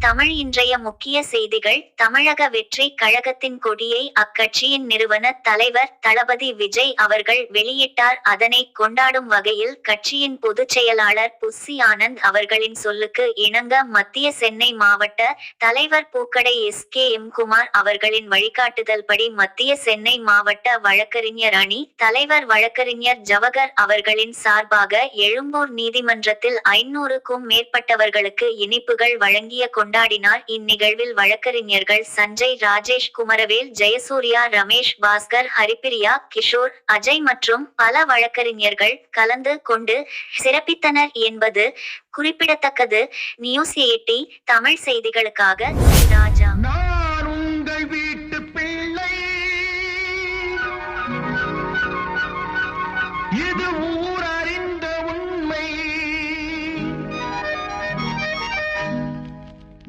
தமிழ் இன்றைய முக்கிய செய்திகள். தமிழக வெற்றி கழகத்தின் கொடியை அக்கட்சியின் நிறுவன தலைவர் தளபதி விஜய் அவர்கள் வெளியிட்டார். அதனை கொண்டாடும் வகையில் கட்சியின் பொதுச் செயலாளர் புஸ்ஸி ஆனந்த் அவர்களின் சொல்லுக்கு இணங்க மத்திய சென்னை மாவட்ட தலைவர் Pookadai S K M Kumar அவர்களின் வழிகாட்டுதல் படி மத்திய சென்னை மாவட்ட வழக்கறிஞர் அணி தலைவர் வழக்கறிஞர் ஜவகர் அவர்களின் சார்பாக எழும்பூர் நீதிமன்றத்தில் ஐநூறுக்கும் மேற்பட்டவர்களுக்கு இனிப்புகள் வழங்கிய கொண்டு கொண்டாடினார் இந்நிகழ்வில் வழக்கறிஞர்கள் சஞ்சய் ராஜேஷ் குமரவேல் ஜெயசூர்யா ரமேஷ் பாஸ்கர் ஹரிப்பிரியா கிஷோர் அஜய் மற்றும் பல வழக்கறிஞர்கள் கலந்து கொண்டு சிறப்பித்தனர் என்பது குறிப்பிடத்தக்கது. நியூஸ் எயிட்டி தமிழ் செய்திகளுக்காக ராஜா.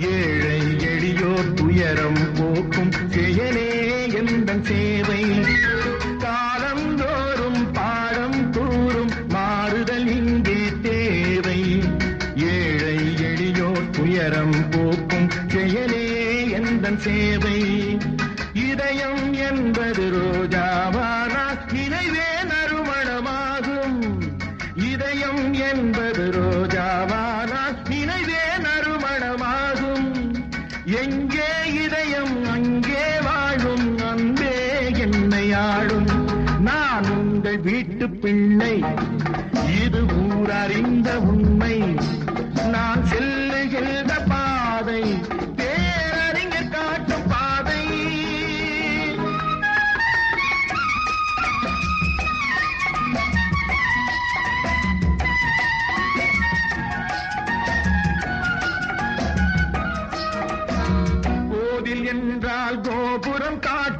ஏழை எளியோர் துயரம் போக்கும் செயலே எந்த சேவை. காலந்தோறும் பாடம் கூறும் மாறுதல் இங்கே தேவை. ஏழை எளியோர் துயரம் போக்கும் செயலே எந்த சேவை. இதயம் என்பது ரோஜாவானா நினைவே நறுமணமாகும் இதயம் என்பது ரோஜாவா என்னை நான் உங்கள் வீட்டு பிள்ளை. இது ஊரறிந்த உண்மை. நான் செல்லுகின்ற பாதை. பேரறிஞர் காட்டும் பாதை. கோவில் என்றால் கோபுரம் காட்டும்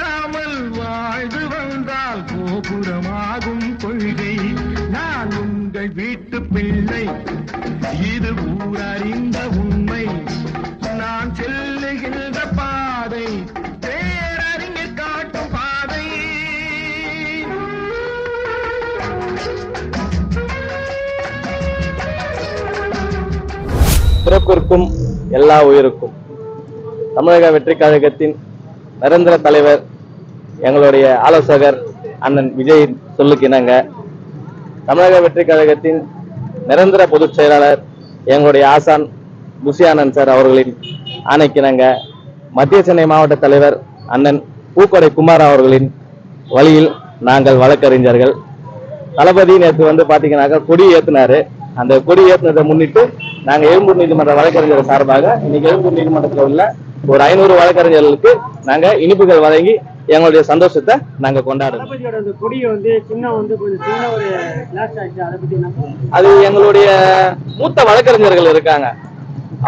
தூரமாகும் கொள்கை. நான் உங்கள் வீட்டு பிள்ளை. இது ஊரறிந்த உண்மை. நான் செல்லுகின்ற பாதை. பேரறிஞர் காட்டும் பாதை. பிறப்பிற்கும் எல்லா உயிருக்கும். தமிழக வெற்றி கழகத்தின் நிரந்தர தலைவர் எங்களுடைய ஆலோசகர் அண்ணன் விஜய் சொல்லுக்கு இணங்க. தமிழக வெற்றி கழகத்தின் நிரந்தர பொதுச் செயலாளர் எங்களுடைய ஆசான் புசியானந்த் சார் அவர்களின் ஆணைக்கிணங்க மத்திய சென்னை மாவட்ட தலைவர் அண்ணன் பூக்கொடை குமார் அவர்களின் வழியில் நாங்கள் வழக்கறிஞர்கள். தளபதி நேற்று வந்து பார்த்தீங்கன்னாக்கா கொடி ஏற்றினாரு அந்த கொடி ஏற்றினதை முன்னிட்டு நாங்கள் எழும்பூர் நீதிமன்ற வழக்கறிஞர் சார்பாக இன்னைக்கு எழும்பூர் நீதிமன்றத்தில் உள்ள ஒரு ஐநூறு வழக்கறிஞர்களுக்கு நாங்கள் இனிப்புகள் வழங்கி எங்களுடைய சந்தோஷத்தை நாங்க ஆச்சு அதை எங்களுடைய மூத்த வழக்கறிஞர்கள் இருக்காங்க.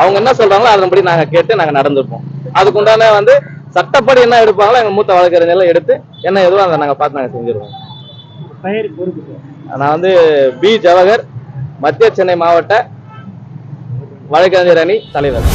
அவங்க என்ன சொல்றாங்களோ அதன்படி நாங்க கேட்டு நாங்க நடந்திருப்போம் அதுக்குண்டான வந்து சட்டப்படி என்ன எடுப்பாங்களோ எங்க மூத்த வழக்கறிஞர்கள் எடுத்து என்ன எதுவோ அதை நாங்க பார்த்து நாங்க செஞ்சிருவோம். நான் வந்து பி ஜவஹர் மத்திய சென்னை மாவட்ட வழக்கறிஞர் அணி தலைவர்.